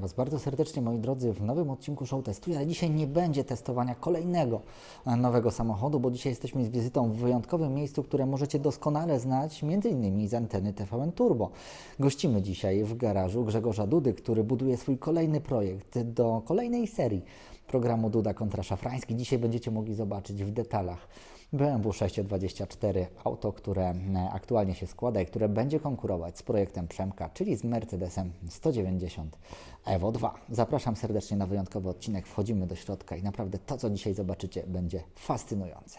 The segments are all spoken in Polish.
Was bardzo serdecznie, moi drodzy, w nowym odcinku Show Testuję, ale dzisiaj nie będzie testowania kolejnego e, nowego samochodu, bo dzisiaj jesteśmy z wizytą w wyjątkowym miejscu, które możecie doskonale znać, m.in. z anteny TVN Turbo. Gościmy dzisiaj w garażu Grzegorza Dudy, który buduje swój kolejny projekt do kolejnej serii programu Duda kontra Szafrański. Dzisiaj będziecie mogli zobaczyć w detalach BMW 624, auto, które e, aktualnie się składa i które będzie konkurować z projektem Przemka, czyli z Mercedesem 190 Evo 2. Zapraszam serdecznie na wyjątkowy odcinek, wchodzimy do środka i naprawdę to, co dzisiaj zobaczycie, będzie fascynujące.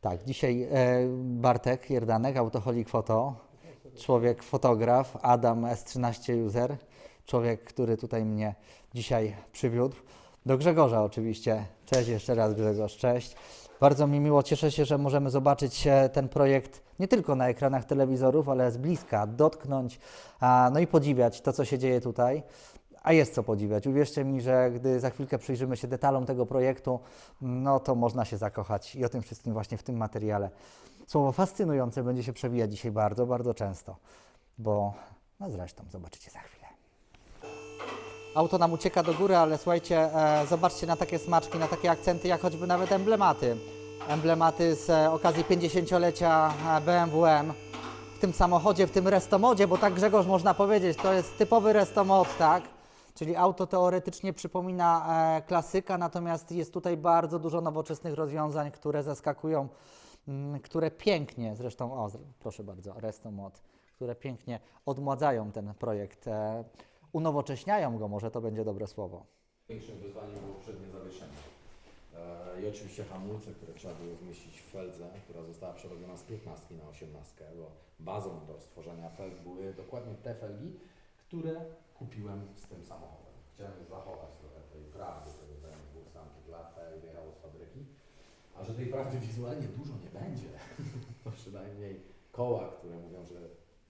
Tak, dzisiaj e, Bartek Jerdanek, Autoholik Foto, człowiek fotograf, Adam S13 User, człowiek, który tutaj mnie dzisiaj przywiódł. Do Grzegorza oczywiście. Cześć jeszcze raz Grzegorz, cześć. Bardzo mi miło, cieszę się, że możemy zobaczyć ten projekt nie tylko na ekranach telewizorów, ale z bliska, dotknąć, no i podziwiać to, co się dzieje tutaj. A jest co podziwiać. Uwierzcie mi, że gdy za chwilkę przyjrzymy się detalom tego projektu, no to można się zakochać i o tym wszystkim właśnie w tym materiale. Słowo fascynujące będzie się przewijać dzisiaj bardzo, bardzo często, bo no zresztą zobaczycie za chwilę. Auto nam ucieka do góry, ale słuchajcie, e, zobaczcie na takie smaczki, na takie akcenty, jak choćby nawet emblematy. Emblematy z e, okazji 50-lecia e, BMW M. W tym samochodzie, w tym restomodzie, bo tak Grzegorz można powiedzieć, to jest typowy restomod, tak? Czyli auto teoretycznie przypomina klasyka, natomiast jest tutaj bardzo dużo nowoczesnych rozwiązań, które zaskakują, mm, które pięknie, zresztą, o, proszę bardzo, restomod, które pięknie odmładzają ten projekt, unowocześniają go, może to będzie dobre słowo. Większym wyzwaniem było przednie zawieszenie. E, I oczywiście hamulce, które trzeba było zmieścić w feldze, która została przerobiona z 15 na 18, bo bazą do stworzenia felg były dokładnie te felgi, które kupiłem z tym samochodem. Chciałem zachować trochę tej prawdy tego BMW z tamtych lat, jak wyjechało z fabryki. A że tej prawdy wizualnie dużo nie będzie, to przynajmniej koła, które mówią, że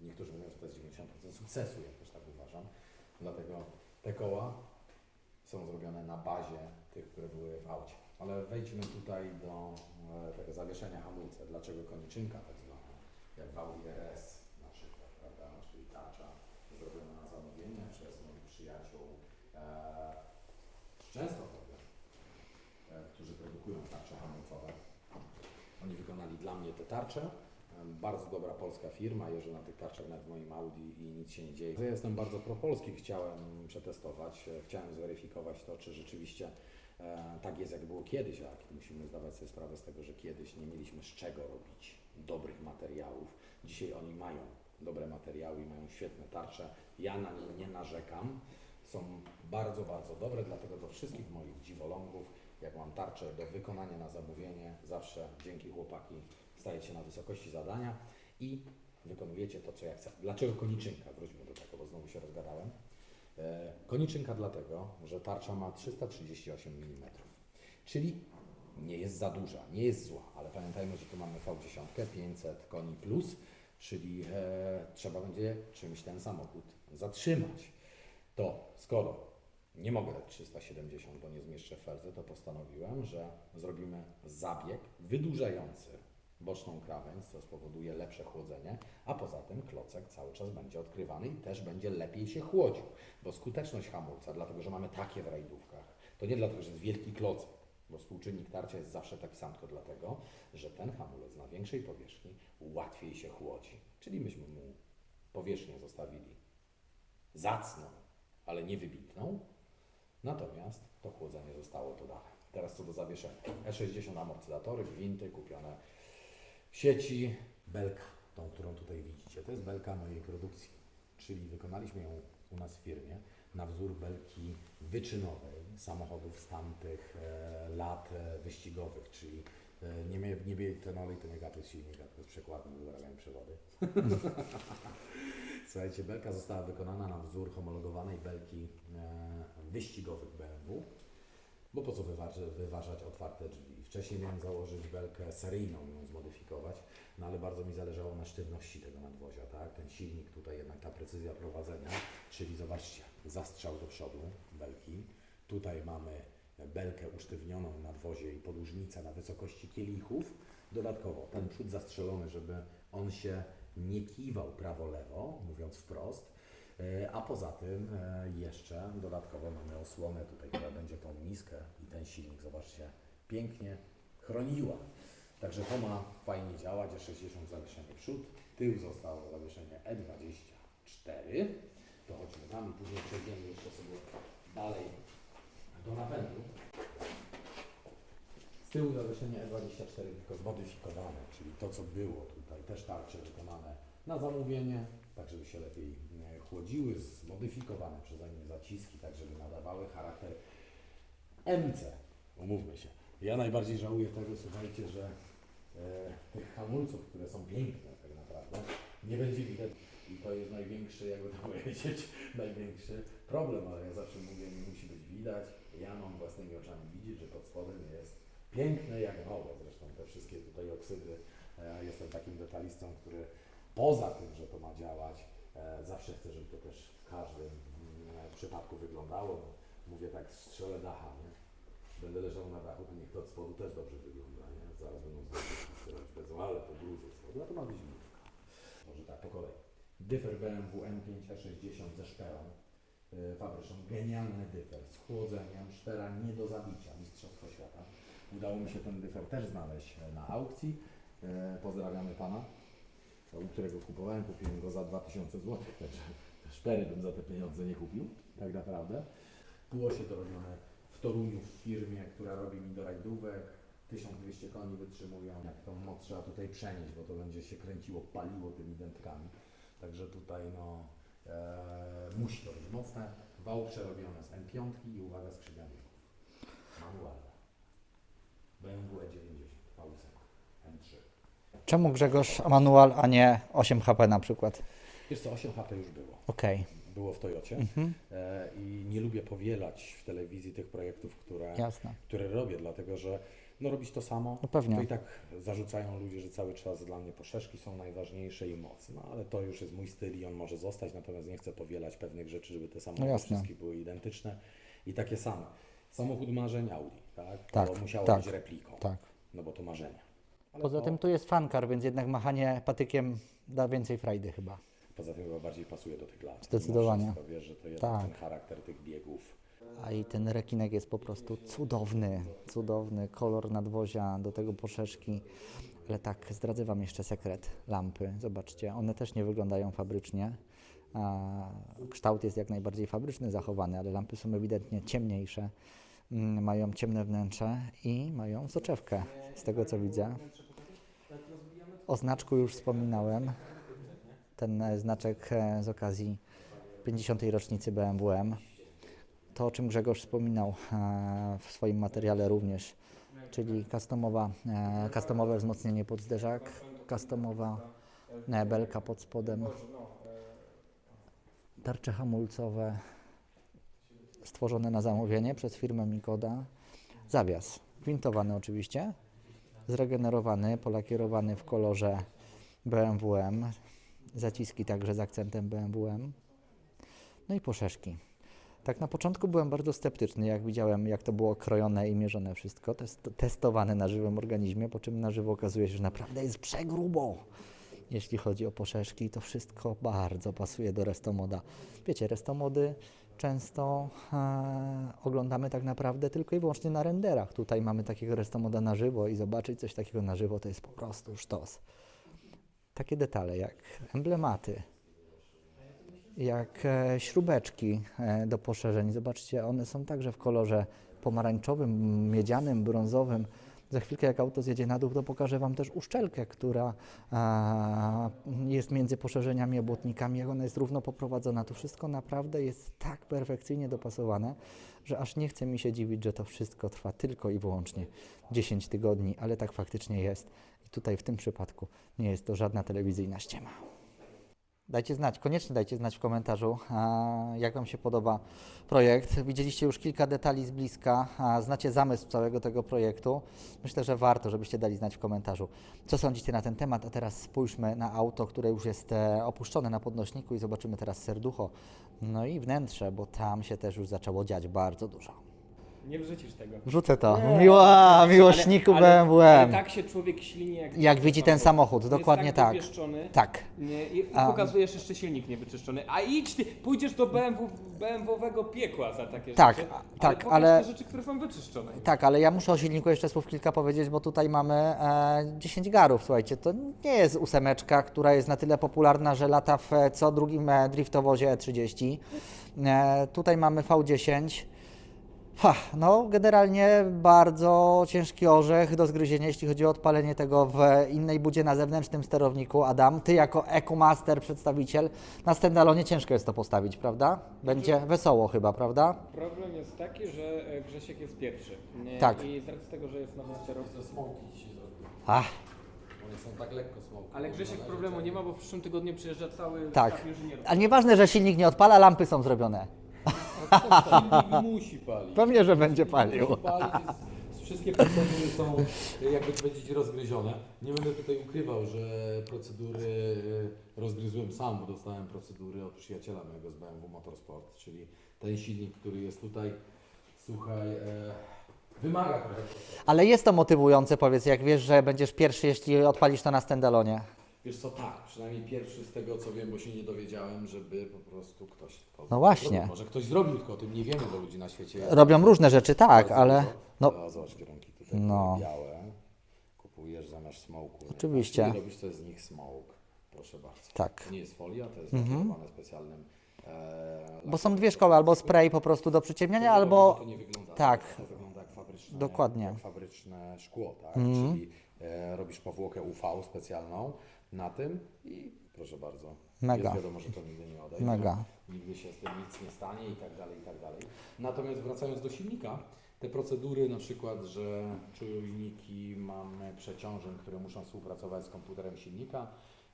niektórzy mówią, że to jest 90% sukcesu, ja też tak uważam. Dlatego te koła są zrobione na bazie tych, które były w aucie. Ale wejdźmy tutaj do e, tego zawieszenia hamulca. Dlaczego koniczynka tak zwana, jak w Audi RS na przykład, prawda? Czyli tarcza zrobiona na zamówienie przez moich przyjaciół e, z e, którzy produkują tarcze hamulcowe. Oni wykonali dla mnie te tarcze. Bardzo dobra polska firma, jeżdżę na tych tarczach nawet w moim Audi i nic się nie dzieje. Ja jestem bardzo propolski, chciałem przetestować, e, chciałem zweryfikować to, czy rzeczywiście e, tak jest, jak było kiedyś, a musimy zdawać sobie sprawę z tego, że kiedyś nie mieliśmy z czego robić dobrych materiałów. Dzisiaj oni mają dobre materiały i mają świetne tarcze. Ja na nie nie narzekam. Są bardzo, bardzo dobre, dlatego do wszystkich moich dziwolągów, jak mam tarczę do wykonania na zamówienie, zawsze dzięki chłopaki stajecie na wysokości zadania i wykonujecie to, co ja chcę. Dlaczego koniczynka? Wróćmy do tego, bo znowu się rozgadałem. E, Koniczynka dlatego, że tarcza ma 338 mm, czyli nie jest za duża, nie jest zła, ale pamiętajmy, że tu mamy V10, 500 koni plus, czyli e, trzeba będzie czymś ten samochód zatrzymać. To skoro nie mogę dać 370, bo nie zmieszczę w feldze, to postanowiłem, że zrobimy zabieg wydłużający boczną krawędź, co spowoduje lepsze chłodzenie, a poza tym klocek cały czas będzie odkrywany i też będzie lepiej się chłodził, bo skuteczność hamulca, dlatego że mamy takie w rajdówkach, to nie dlatego, że jest wielki klocek, bo współczynnik tarcia jest zawsze taki sam, tylko dlatego, że ten hamulec na większej powierzchni łatwiej się chłodzi. Czyli myśmy mu powierzchnię zostawili zacną, ale nie wybitną, natomiast to chłodzenie zostało dodane. Teraz co do zawieszenia. E60 amortyzatory, gwinty kupione sieci. belka, tą, którą tutaj widzicie. To jest belka mojej produkcji, czyli wykonaliśmy ją u nas w firmie na wzór belki wyczynowej samochodów z tamtych e, lat e, wyścigowych, czyli e, nie, mie, nie bietenol i to nie gapy silnika, to jest przekładnie, wyrabiają przewody. Słuchajcie, belka została wykonana na wzór homologowanej belki e, wyścigowych BMW, bo po co wyważy, wyważać otwarte drzwi? Wcześniej miałem założyć belkę seryjną, ją zmodyfikować, no ale bardzo mi zależało na sztywności tego nadwozia, tak? Ten silnik tutaj jednak ta precyzja prowadzenia, czyli zobaczcie, zastrzał do przodu belki. Tutaj mamy belkę usztywnioną w nadwozie i podłużnicę na wysokości kielichów. Dodatkowo ten przód zastrzelony, żeby on się nie kiwał prawo-lewo, mówiąc wprost. E, A poza tym e, jeszcze dodatkowo mamy osłonę tutaj, która będzie tą miskę i ten silnik, zobaczcie, pięknie chroniła. Także to ma fajnie działać, E60 zawieszenie przód, tył zostało zawieszenie E24. To chodźmy tam i później przejdziemy jeszcze sobie dalej do napędu. Z tyłu zawieszenie E24 tylko zmodyfikowane, czyli to co było tutaj, też tarcze wykonane na zamówienie, tak żeby się lepiej e, chłodziły, zmodyfikowane przeze mnie zaciski, tak żeby nadawały charakter MC. Umówmy się. Ja najbardziej żałuję tego, słuchajcie, że e, tych hamulców, które są piękne tak naprawdę, nie będzie widać. I to jest największy, jakby to powiedzieć, największy problem, ale ja zawsze mówię, nie musi być widać. Ja mam własnymi oczami widzieć, że pod spodem jest piękne jak nowe. Zresztą te wszystkie tutaj oksydy, e, jestem takim detalistą, który poza tym, że to ma działać, e, zawsze chcę, żeby to też w każdym mm, przypadku wyglądało. No, mówię tak, strzelę dacha, nie? Będę leżał na dachu, to niech to od spodu też dobrze wygląda, nie? Zaraz będą zdjęcia powiedzą, ale to gruzy od spodu, a to ma być główka. Może tak, po kolei. Dyfer BMW M5 E60 ze szperą. Yy, fabryczną, genialny dyfer z chłodzeniem, szpera nie do zabicia, mistrzostwo świata. Udało mi się ten dyfer też znaleźć e, na aukcji. E, Pozdrawiamy Pana, u którego kupowałem, kupiłem go za 2000 zł, także szpery bym za te pieniądze nie kupił, tak naprawdę. Półosie to robione w Toruniu w firmie, która robi mi do rajdówek. 1200 koni wytrzymują. Jak tą moc trzeba tutaj przenieść, bo to będzie się kręciło, paliło tymi dętkami. Także tutaj no, e, musi to być mocne. Wał przerobione z M5 i uwaga skrzywianników. Manualne. BMW E90 V8 M3. Czemu Grzegorz manual, a nie 8 HP na przykład? Wiesz co, 8 HP już było. Okej, Było w Toyocie Mhm. e, i nie lubię powielać w telewizji tych projektów, które, jasne. które robię, dlatego że no robić to samo, No pewnie. to i tak zarzucają ludzie, że cały czas dla mnie poszerzki są najważniejsze i moc. No ale to już jest mój styl i on może zostać, natomiast nie chcę powielać pewnych rzeczy, żeby te samochody No wszystkie były identyczne i takie same. Samochód marzeń Audi, tak? Tak, To musiało tak, być repliką, Tak. no bo to marzenia. Poza tym tu jest fankar, więc jednak machanie patykiem da więcej frajdy chyba. Poza tym chyba bardziej pasuje do tych lat. Zdecydowanie. Mimo wszystko, Wiesz, że to jednak Tak. ten charakter tych biegów. A i ten rekinek jest po prostu cudowny, cudowny, kolor nadwozia, do tego poszeszki. Ale tak, zdradzę Wam jeszcze sekret lampy. Zobaczcie, one też nie wyglądają fabrycznie. A, kształt jest jak najbardziej fabryczny zachowany, ale lampy są ewidentnie ciemniejsze. Mm, Mają ciemne wnętrze i mają soczewkę, z tego co widzę. O znaczku już wspominałem. Ten e, znaczek e, z okazji 50. rocznicy BMW M to, o czym Grzegorz wspominał e, w swoim materiale również, czyli customowa, customowe wzmocnienie pod zderzak, customowa belka pod spodem, tarcze hamulcowe stworzone na zamówienie przez firmę Mikoda, zawias gwintowany oczywiście, zregenerowany, polakierowany w kolorze BMW M, zaciski także z akcentem BMW M, no i poszeszki. Tak na początku byłem bardzo sceptyczny, jak widziałem, jak to było krojone i mierzone wszystko, test, testowane na żywym organizmie, po czym na żywo okazuje się, że naprawdę jest przegrubo. Jeśli chodzi o poszeszki, to wszystko bardzo pasuje do restomoda. Wiecie, restomody często e, oglądamy tak naprawdę tylko i wyłącznie na renderach. Tutaj mamy takiego restomoda na żywo i zobaczyć coś takiego na żywo to jest po prostu sztos. Takie detale jak emblematy, jak e, śrubeczki e, do poszerzeń. Zobaczcie, one są także w kolorze pomarańczowym, miedzianym, brązowym. Za chwilkę, jak auto zjedzie na dół, to pokażę Wam też uszczelkę, która a, jest między poszerzeniami a błotnikami, jak ona jest równo poprowadzona. To wszystko naprawdę jest tak perfekcyjnie dopasowane, że aż nie chce mi się dziwić, że to wszystko trwa tylko i wyłącznie 10 tygodni, ale tak faktycznie jest. I tutaj w tym przypadku nie jest to żadna telewizyjna ściema. Dajcie znać, koniecznie dajcie znać w komentarzu, jak Wam się podoba projekt. Widzieliście już kilka detali z bliska, znacie zamysł całego tego projektu. Myślę, że warto, żebyście dali znać w komentarzu, co sądzicie na ten temat. A teraz spójrzmy na auto, które już jest e, opuszczone na podnośniku i zobaczymy teraz serducho, no i wnętrze, bo tam się też już zaczęło dziać bardzo dużo. Nie wrzucisz tego. Wrzucę to. Nie, Miła, miłośniku ale, ale, BMW. ale tak się człowiek ślini, jak, Jak widzi ten samochód, Jest dokładnie tak. dopieszczony. Tak. Nie, I, A- pokazujesz jeszcze silnik niewyczyszczony. A idź ty, pójdziesz do BMW, BMW-owego piekła za takie Tak, rzeczy. a- ale tak, ale- te rzeczy, które są wyczyszczone. Tak, ale ja muszę o silniku jeszcze słów kilka powiedzieć, bo tutaj mamy e, 10 garów, słuchajcie, to nie jest ósemeczka, która jest na tyle popularna, że lata w e, co drugim e, driftowozie E30. E, tutaj mamy V10. Ha, no, generalnie bardzo ciężki orzech do zgryzienia, jeśli chodzi o odpalenie tego w innej budzie na zewnętrznym sterowniku. Adam, ty jako EcoMaster przedstawiciel, na standalonie ciężko jest to postawić, prawda? Będzie wesoło chyba, prawda? Problem jest taki, że e, Grzesiek jest pierwszy. Nie, Tak. I z racji tego, że jest nowościerą. Ze smoki dzisiaj zrobił. Ach, One są tak lekko smoki. Ale Grzesiek problemu nie ma, bo w przyszłym tygodniu przyjeżdża cały Tak. sztab inżynierów. A nieważne, że silnik nie odpala, lampy są zrobione. Silnik musi palić. Pewnie, że będzie palił. Musi palić, jest, wszystkie procedury są, jakby to powiedzieć, rozgryzione. Nie będę tutaj ukrywał, że procedury e, rozgryzłem sam, bo dostałem procedury od przyjaciela mojego z BMW Motorsport, czyli ten silnik, który jest tutaj, słuchaj, e, wymaga trochę. Ale jest to motywujące, powiedz, jak wiesz, że będziesz pierwszy, jeśli odpalisz to na standalonie. Wiesz co, tak, przynajmniej pierwszy z tego co wiem, bo się nie dowiedziałem, żeby po prostu ktoś to No właśnie. Zrobił. Może ktoś zrobił, tylko o tym nie wiemy, bo ludzi na świecie Robią różne rzeczy, tak, bardzo ale dużo. no, A, zobacz, kierunki tutaj No. białe. Kupujesz zamiast smoku. Oczywiście. I robisz to z nich smoke. Proszę bardzo. tak. To nie jest folia, to jest nakierowane specjalnym e, Bo są dwie szkoły, albo spray po prostu do przyciemniania, To albo... To nie wygląda tak. To wygląda jak fabryczne, Dokładnie. Jak fabryczne szkło, tak? Mhm. Czyli robisz powłokę UV specjalną na tym i proszę bardzo. Mega. Jest wiadomo, że to nigdy nie odejdzie. Mega. Nigdy się z tym nic nie stanie i tak dalej, i tak dalej. Natomiast wracając do silnika, te procedury na przykład, że czujniki mamy przeciążeń, które muszą współpracować z komputerem silnika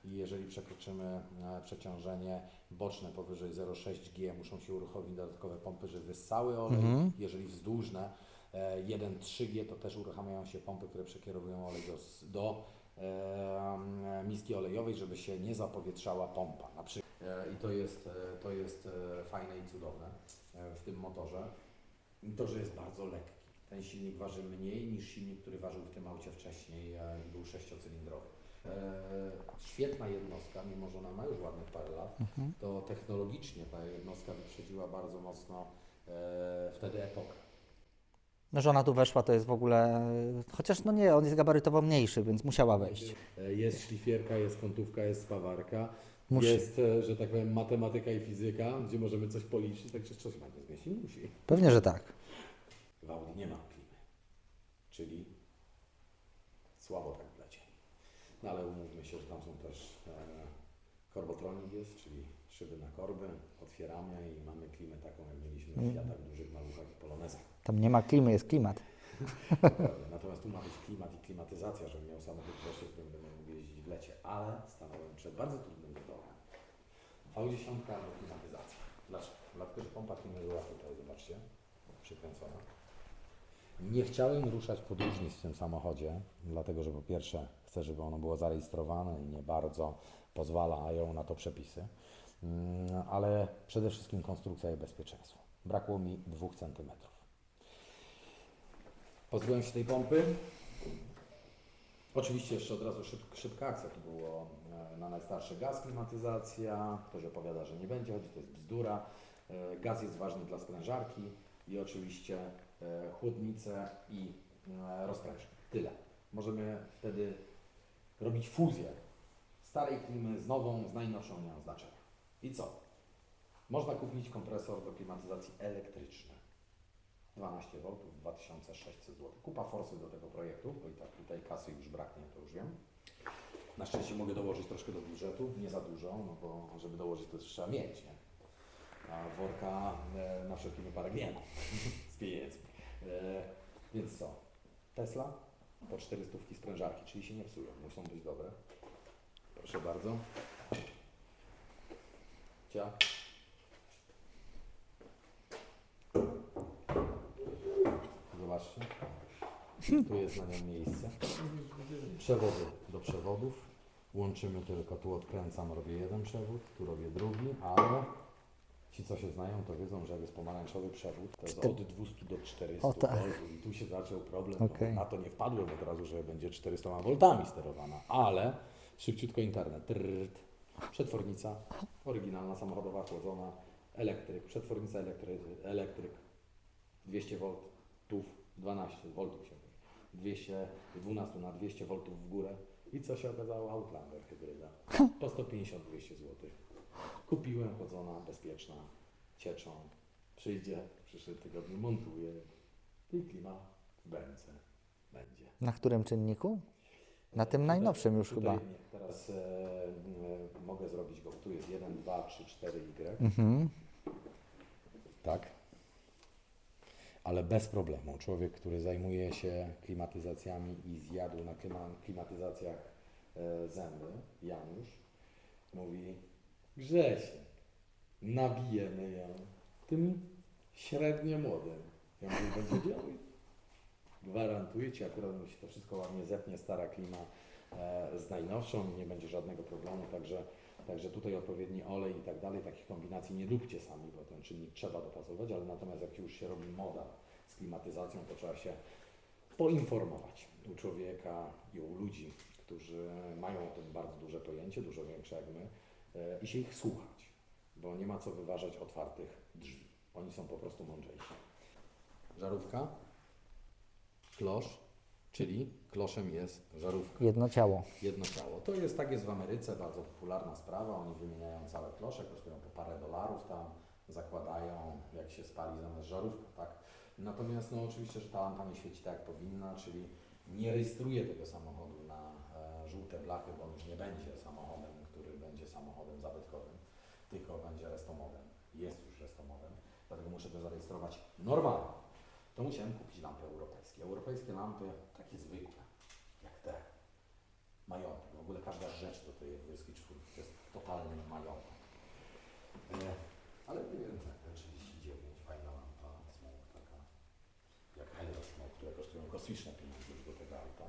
i jeżeli przekroczymy e, przeciążenie boczne powyżej 0,6 G, muszą się uruchomić dodatkowe pompy, żeby wyssały olej. Mhm. Jeżeli wzdłużne e, 1,3 G, to też uruchamiają się pompy, które przekierowują olej do, do e, miski olejowej, żeby się nie zapowietrzała pompa. Na przykład. E, I to jest, e, to jest e, fajne i cudowne w tym motorze. I to, że jest bardzo lekki. Ten silnik waży mniej niż silnik, który ważył w tym aucie wcześniej i był sześciocylindrowy. Świetna jednostka, mimo że ona ma już ładnych parę lat, to technologicznie ta jednostka wyprzedziła bardzo mocno wtedy epokę. No, że ona tu weszła, to jest w ogóle... Chociaż no nie, on jest gabarytowo mniejszy, więc musiała wejść. Jest szlifierka, jest kątówka, jest spawarka, Musi. jest, e, że tak powiem, matematyka i fizyka, gdzie możemy coś policzyć, także coś ma nie zmieści, musi. Pewnie, że tak. W Audi nie ma klimy, czyli słabo tak w lecie. No ale umówmy się, że tam są też e, korbotronik jest, czyli szyby na korby, otwieramy i mamy klimę taką, jak mieliśmy w Fiatach dużych, maluchach i polonezach. Tam nie ma klimy, jest klimat. Natomiast tu ma być klimat i klimatyzacja, żebym miał samochód wreszcie, którym będę mógł jeździć w lecie, ale stanąłem przed bardzo trudnym wyborem. V10 albo klimatyzacja. Dlaczego? Dlatego, że pompa klimy była tutaj, zobaczcie, przykręcona. Nie chciałem ruszać podróżnic w tym samochodzie, dlatego że po pierwsze chcę, żeby ono było zarejestrowane i nie bardzo pozwalają na to przepisy, Mm, ale przede wszystkim konstrukcja i bezpieczeństwo. Brakło mi 2 cm. Pozbyłem się tej pompy. Oczywiście jeszcze od razu szyb, szybka akcja. To było e, na najstarszy gaz klimatyzacja. Ktoś opowiada, że nie będzie, chodzi to jest bzdura. E, Gaz jest ważny dla sprężarki i oczywiście e, chłodnice i rozprężnik. Tyle. Możemy wtedy robić fuzję starej klimy z nową, z najnowszą, nie ma znaczenia. I co? Można kupić kompresor do klimatyzacji elektrycznej. 12 V, 2600 zł. Kupa forsy do tego projektu, bo i tak tutaj kasy już braknie, to już wiem. Na szczęście mogę dołożyć troszkę do budżetu, nie za dużo, no bo żeby dołożyć to trzeba mieć, nie? A worka e, na wszelki wypadek nie ma z pieniędzmi. E, więc co? Tesla po 400 sprężarki, czyli się nie psują, muszą być dobre. Proszę bardzo. Cia. Zobaczcie. Tu jest na nią miejsce. Przewody do przewodów. Łączymy tylko, tu odkręcam, robię jeden przewód, tu robię drugi, ale Ci, co się znają, to wiedzą, że jak jest pomarańczowy przewód, to jest od 200 do 400 O tak. voltów. I tu się zaczął problem. Okej. No, na to nie wpadłem od razu, że będzie 400 voltami sterowana, ale szybciutko internet. Trrrt. Przetwornica, oryginalna, samochodowa, chłodzona, elektryk, przetwornica elektryk, elektryk 200 V, 12 V się 200, 12 na 200 V w górę. I co się okazało? Outlander hybryda. Po 150-200 zł. Kupiłem, chodzona, bezpieczna, cieczą. Przyjdzie w przyszłym tygodniu, montuję i klima w bęce będzie. Na którym czynniku? Na tym najnowszym już tutaj chyba. Nie. Teraz e, e, mogę zrobić go, tu jest 1, 2, 3, 4 Y. Mhm. Tak. Ale bez problemu. Człowiek, który zajmuje się klimatyzacjami i zjadł na klima, klimatyzacjach e, zęby, Janusz, mówi Grzesiek, nabijemy ją tym średnio młodym. Ja mówię, będzie działać. Gwarantuję Ci, akurat mu się to wszystko ładnie zetnie, stara klima e, z najnowszą, nie będzie żadnego problemu, także, także tutaj odpowiedni olej i tak dalej, takich kombinacji nie róbcie sami, bo ten czynnik trzeba dopasować, ale natomiast jak już się robi moda z klimatyzacją, to trzeba się poinformować u człowieka i u ludzi, którzy mają o tym bardzo duże pojęcie, dużo większe jak my e, i się ich słuchać, bo nie ma co wyważać otwartych drzwi. Oni są po prostu mądrzejsi. Żarówka, klosz, czyli kloszem jest żarówka. Jedno ciało. Jedno ciało. To jest, tak jest w Ameryce, bardzo popularna sprawa. Oni wymieniają całe klosze, kosztują po parę dolarów tam, zakładają, jak się spali zamiast żarówka, tak? Natomiast no oczywiście, że ta lampa nie świeci tak jak powinna, czyli nie rejestruje tego samochodu na e, żółte blachy, bo on już nie będzie samochodem, który będzie samochodem zabytkowym, tylko będzie restomodem. Jest już restomodem, dlatego muszę go zarejestrować normalnie. To musiałem kupić lampy europejskie. Europejskie lampy, takie zwykłe, jak te, majątek. W ogóle każda rzecz do tej 24 to jest totalny majątek. E, ale nie wiem, tak, te 39, fajna lampa, smoke taka, jak Smoke, które kosztują kosmiczne pieniądze już do tego auta.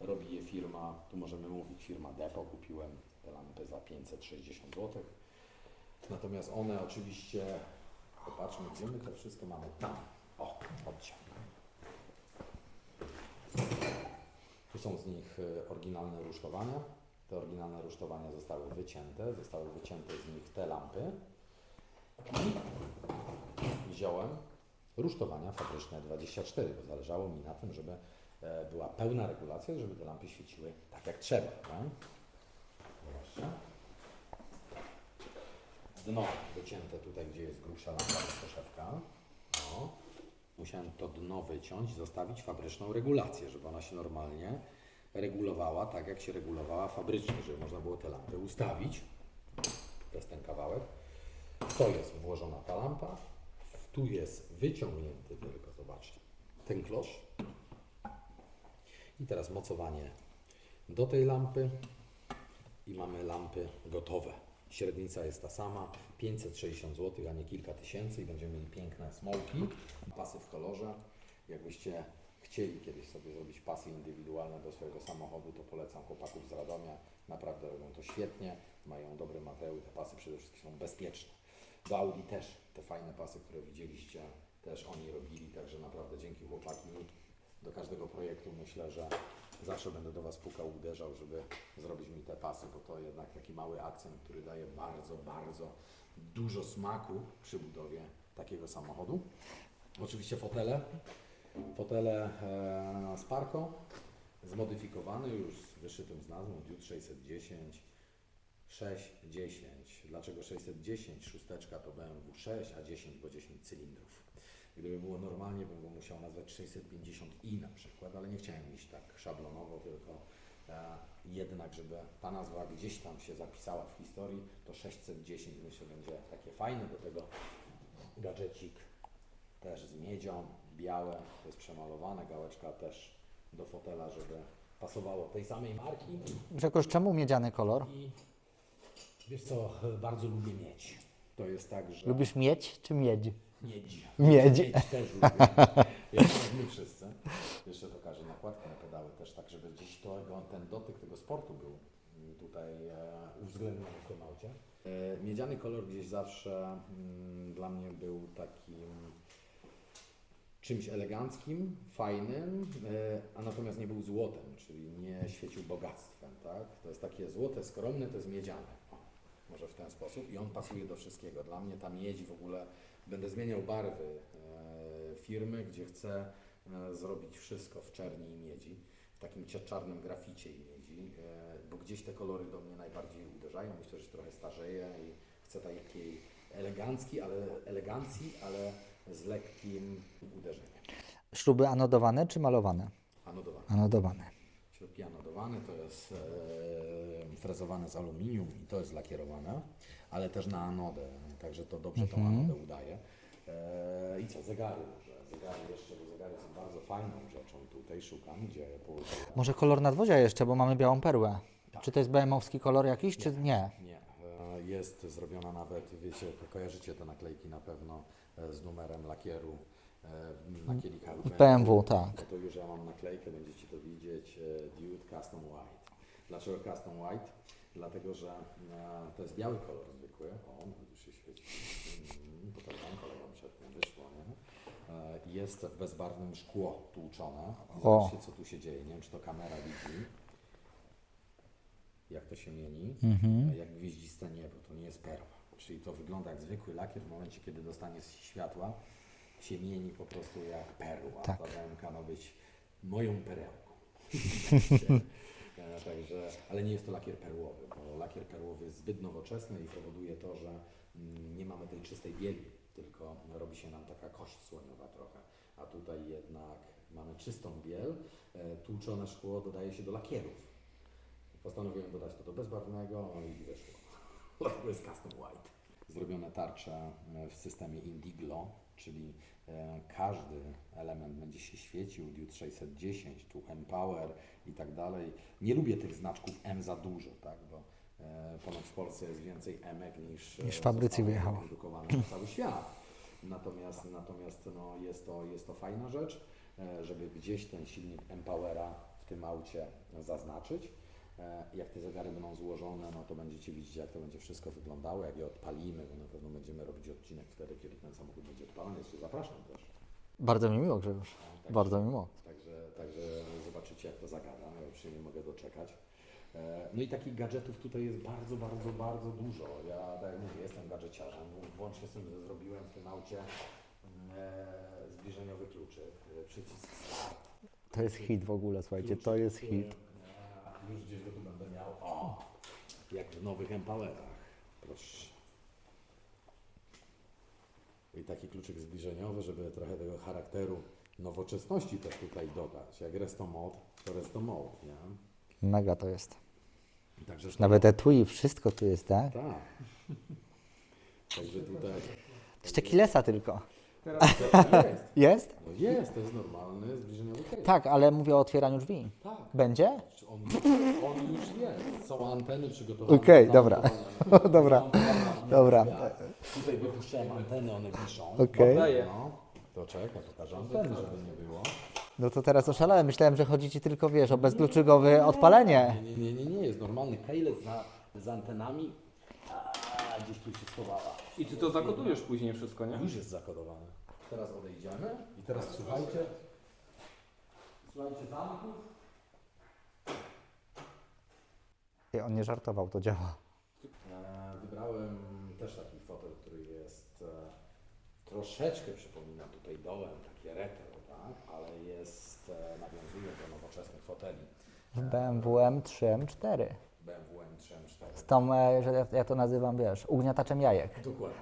Robi je firma, tu możemy mówić, firma Depo, kupiłem te lampy za 560 zł. Natomiast one oczywiście, popatrzmy, gdzie my to wszystko mamy tam. O, odciąg. Tu są z nich e, oryginalne rusztowania. Te oryginalne rusztowania zostały wycięte. Zostały wycięte z nich te lampy. I wziąłem rusztowania fabryczne 24, bo zależało mi na tym, żeby e, była pełna regulacja, żeby te lampy świeciły tak jak trzeba. Tak? Dno wycięte tutaj, gdzie jest grubsza lampa poszewka. O. Musiałem to dno wyciąć, zostawić fabryczną regulację, żeby ona się normalnie regulowała tak, jak się regulowała fabrycznie, żeby można było te lampy ustawić. To jest ten kawałek. To jest włożona ta lampa. Tu jest wyciągnięty tylko, zobaczcie, ten klosz. I teraz mocowanie do tej lampy i mamy lampy gotowe. Średnica jest ta sama, 560 zł, a nie kilka tysięcy i będziemy mieli piękne smoki, pasy w kolorze. Jakbyście chcieli kiedyś sobie zrobić pasy indywidualne do swojego samochodu, to polecam chłopaków z Radomia. Naprawdę robią to świetnie, mają dobry materiał i te pasy przede wszystkim są bezpieczne. Do Audi też te fajne pasy, które widzieliście, też oni robili, także naprawdę dzięki chłopaki do każdego projektu myślę, że zawsze będę do Was pukał, uderzał, żeby zrobić mi te pasy, bo to jednak taki mały akcent, który daje bardzo, bardzo dużo smaku przy budowie takiego samochodu. Oczywiście fotele. Fotele e, Sparko, zmodyfikowany już z wyszytym z nazwą Dude 610, 610. Dlaczego 610? Szósteczka to BMW 6, a 10, bo 10 cylindrów. Gdyby było normalnie, bym go musiał nazwać 650i na przykład, ale nie chciałem iść tak szablonowo, tylko e, jednak, żeby ta nazwa gdzieś tam się zapisała w historii, to 610 myślę będzie takie fajne. Do tego gadżecik też z miedzią, białe, to jest przemalowane, gałeczka też do fotela, żeby pasowało tej samej marki. Grzegorz, czemu miedziany kolor? I wiesz co, bardzo lubię miedź. To jest tak, że... Lubisz miedź czy miedź? Miedź. Miedź. też lubię. Jeszcze jak my wszyscy. Jeszcze to każe nakładkę na pedały też tak, żeby gdzieś to, ten dotyk tego sportu był tutaj e, uwzględniony w tym aucie. E, Miedziany kolor gdzieś zawsze mm, dla mnie był takim czymś eleganckim, fajnym, e, a natomiast nie był złotem, czyli nie świecił bogactwem, tak? To jest takie złote, skromne, to jest miedziane. Może w ten sposób i on pasuje do wszystkiego. Dla mnie ta miedź w ogóle, będę zmieniał barwy e, firmy, gdzie chcę e, zrobić wszystko w czerni i miedzi, w takim czarnym graficie i miedzi, e, bo gdzieś te kolory do mnie najbardziej uderzają. Myślę, że się trochę starzeję i chcę takiej elegancki, ale elegancji, ale z lekkim uderzeniem. Śruby anodowane czy malowane? Anodowane. Anodowane. Śrubki anodowane to jest frezowane z aluminium i to jest lakierowane, ale też na anodę, także to dobrze tą anodę udaje. E, I co, zegary może. Zegary jeszcze, bo zegary są bardzo fajną rzeczą tutaj, szukam, gdzie położyłem. Może kolor nadwozia jeszcze, bo mamy białą perłę. Czy to jest BM-owski kolor jakiś, czy nie? Nie, e, jest zrobiona nawet, wiecie, kojarzycie te naklejki na pewno e, z numerem lakieru na kielikach BMW, tak. No to już ja mam naklejkę, będziecie to widzieć, Dude Custom White. Dlaczego Custom White? Dlatego, że e, to jest biały kolor zwykły. O, już się świeci. Mm, Pokazałem kolegom przed tym, wyszło, nie? E, Jest w bezbarwnym szkło tłuczone. I O. Zobaczcie, co tu się dzieje. Nie wiem, czy to kamera widzi. Jak to się mieni. Mhm. E, Jak gwieździste niebo. To nie jest perła. Czyli to wygląda jak zwykły lakier w momencie, kiedy dostanie światła się mieni po prostu jak perła. Tak. Ta bęka ma być moją perełką. Także, ale nie jest to lakier perłowy, bo lakier perłowy jest zbyt nowoczesny i powoduje to, że mm, nie mamy tej czystej bieli, tylko robi się nam taka kość słoniowa trochę. A tutaj jednak mamy czystą biel, e, tłuczone szkło dodaje się do lakierów. Postanowiłem dodać to do bezbarwnego no i wyszło. Dlatego jest custom white. Zrobione tarcze e, w systemie Indiglo, czyli e, każdy element będzie się świecił, Dude 610, tu Empower i tak dalej. Nie lubię tych znaczków M za dużo, tak, bo e, ponoć w Polsce jest więcej emek niż, e, Niż w fabryce zostało wyjechało. wyprodukowane na cały świat. Natomiast, natomiast no, jest, to, jest to fajna rzecz, żeby gdzieś ten silnik Empowera w tym aucie zaznaczyć. E, Jak te zegary będą złożone, no to będziecie widzieć, jak to będzie wszystko wyglądało, jak je odpalimy, bo na pewno będziemy robić odcinek wtedy, kiedy ten samochód będzie odpalony. Jeszcze zapraszam też. Bardzo mi miło, Grzegorz. Bardzo mi miło. Także, także zobaczycie, jak to zagada. Ja już się nie mogę doczekać. E, No i takich gadżetów tutaj jest bardzo, bardzo, bardzo dużo. Ja, tak jak mówię, jestem gadżeciarzem. Włącznie z tym, że zrobiłem w tym aucie e, zbliżeniowy kluczyk, e, przycisk start. To jest hit w ogóle, słuchajcie, to jest hit. Już gdzieś go tu będę miał. O! Jak w nowych Empowerach. Proszę. I taki kluczyk zbliżeniowy, żeby trochę tego charakteru nowoczesności też tutaj dodać. Jak Resto Mode, to Resto Mode, nie? Mega to jest. Także Nawet etui, wszystko tu jest, tak? Tak. Także tutaj Jeszcze kilesa tylko. Teraz jest. Jest? No jest, to jest normalny zbliżeniowy case. Tak, ale mówię o otwieraniu drzwi. Tak. Będzie? On, on już jest. Są anteny przygotowane. Okej, dobra. zamontowane. Dobra. Zamontowane. Dobra. Ja Tutaj wypuszczałem anteny, one wiszą. Okej. Daję. No, to czekaj, pokażę anteny, żeby nie było. No to teraz oszalałem. Myślałem, że chodzi Ci tylko, wiesz, o bezkluczykowe odpalenie. Nie, nie, nie, nie, jest normalny kejlet za, z antenami. A, gdzieś tu się schowała. I ty to zakodujesz później wszystko, nie? Już jest zakodowane. Teraz odejdziemy i teraz słuchajcie. Słuchajcie zamków. On nie żartował, to działa. E, Wybrałem też taki fotel, który jest e, troszeczkę przypomina tutaj dołem, takie retro, tak? ale jest, e, nawiązuje do nowoczesnych foteli W BMW M3 M4. BMW M3 Z tą, e, że ja- to nazywam, wiesz, ugniataczem jajek. Dokładnie.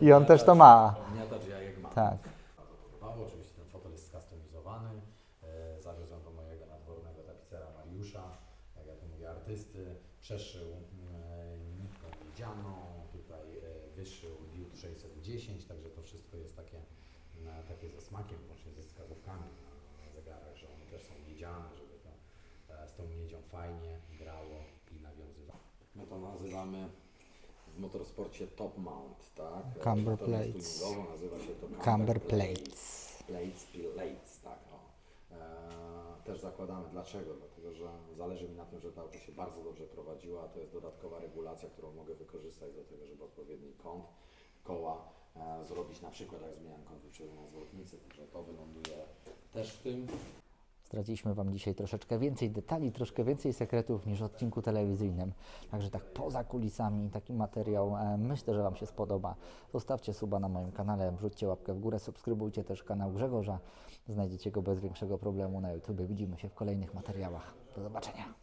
I on też to ma. Ogniatacz jajek ma. Tak. Podobało. Oczywiście ten fotel jest skustomizowany. E, zawiozłem do mojego nadwornego tapicera Mariusza, jak ja to mówię, artysty. Przeszył e, nitką miedzianą, tutaj e, wyszył Dude 610, także to wszystko jest takie, e, takie ze smakiem, łącznie ze skazówkami na zegarach, że one też są miedziane, żeby to z tą miedzią fajnie. My to nazywamy w motorsporcie top mount, tak? Camber plates. nazywa się to Camber plates. Plates, plates, tak. O. E, też zakładamy. Dlaczego? Dlatego, że zależy mi na tym, żeby ta auto się bardzo dobrze prowadziła, a to jest dodatkowa regulacja, którą mogę wykorzystać do tego, żeby odpowiedni kąt koła e, zrobić na przykład jak zmieniam kąt wyprzedzenia zwrotnicy, także to wyląduje też w tym. Zdradziliśmy Wam dzisiaj troszeczkę więcej detali, troszkę więcej sekretów niż w odcinku telewizyjnym. Także tak poza kulisami taki materiał e, myślę, że Wam się spodoba. Zostawcie suba na moim kanale, wrzućcie łapkę w górę, subskrybujcie też kanał Grzegorza. Znajdziecie go bez większego problemu na YouTube. Widzimy się w kolejnych materiałach. Do zobaczenia.